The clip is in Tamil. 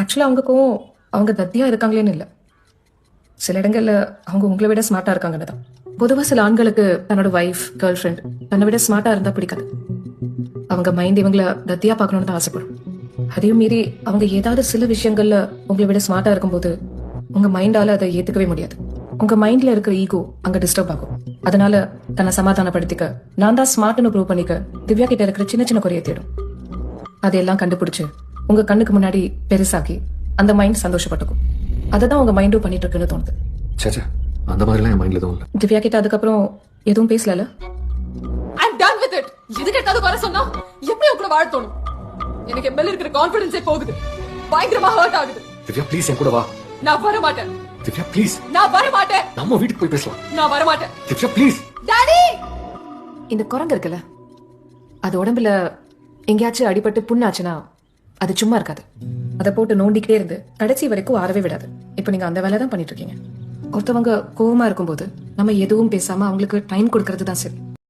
ஆக்சுவலாக அவங்களுக்கும் அவங்க தத்தியாக இருக்காங்களேன்னு இல்லை. சில இடங்களில் அவங்க உங்களை விட ஸ்மார்ட்டாக இருக்காங்கன்னு தான். பொதுவாக சில ஆண்களுக்கு தன்னோட ஒய்ஃப் கேர்ள் ஃப்ரெண்ட் தன்னை விட ஸ்மார்ட்டாக இருந்தால் பிடிக்காது. அவங்க மைண்ட் இவங்களை தத்தியாக பார்க்கணும்னு தான் ஆசைப்படும். அதையும் மீறி அவங்க ஏதாவது சில விஷயங்கள்ல உங்களை விட ஸ்மார்ட்டா இருக்கும்போது உங்க மைண்டால அதை ஏத்துக்கவே முடியாது. உங்க மைண்ட்ல இருக்கிற ஈகோ அங்க டிஸ்டர்ப் ஆகும். அதனால தன்னை சமாதானப்படுத்திக்க நான் தான் ஸ்மார்ட்னு ப்ரூவ் பண்ணிக்க திவ்யா கிட்ட இருக்கிற சின்ன சின்ன குறையை தேடும். அதையெல்லாம் கண்டுபிடிச்சு உங்க கண்ணுக்கு முன்னாடி பெருசாக்கி அந்த மைண்ட் சந்தோஷப்பட்டுக்கும். அதை தான் உங்க மைண்டும் பண்ணிட்டு இருக்குன்னு தோணுது சேச்சா அந்த மாதிரிலாம் என் மைண்ட்ல எதுவும் இல்லை. திவ்யா கிட்ட அதுக்கப்புறம் எதுவும் பேசல ஐம் டன் வித் இட் எதுக்கு எடுத்தாலும் வர சொன்னா எப்படி உங்களை வாழ தோணும்? எனக்கு என் மேல இருக்கிற கான்பிடன்ஸே போகுது. பயங்கரமா ஹர்ட் ஆகுது. திவ்யா ப்ளீஸ் என் கூட வா. நான் வர மாட்டேன் திவ்யா ப்ளீஸ் நான் வர மாட்டேன் நம்ம வீட்டுக்கு போய் பேசலாம். நான் வர மாட்டேன் திவ்யா ப்ளீஸ் டாடி இந்த குரங்கு இருக்குல்ல அது உடம்புல எங்கேயாச்சும் அடிபட்டு புண்ணாச்சுன்னா அது சும்மா இருக்காது. அதை போட்டு நோண்டிக்கிட்டே இருந்து கடைசி வரைக்கும் ஆறவே விடாது. இப்போ நீங்க அந்த வேலை தான் பண்ணிட்டு இருக்கீங்க. ஒருத்தவங்க கோவமா இருக்கும்போது நம்ம எதுவும் பேசாம அவங்களுக்கு டைம் கொடுக்கறது தான் சரி.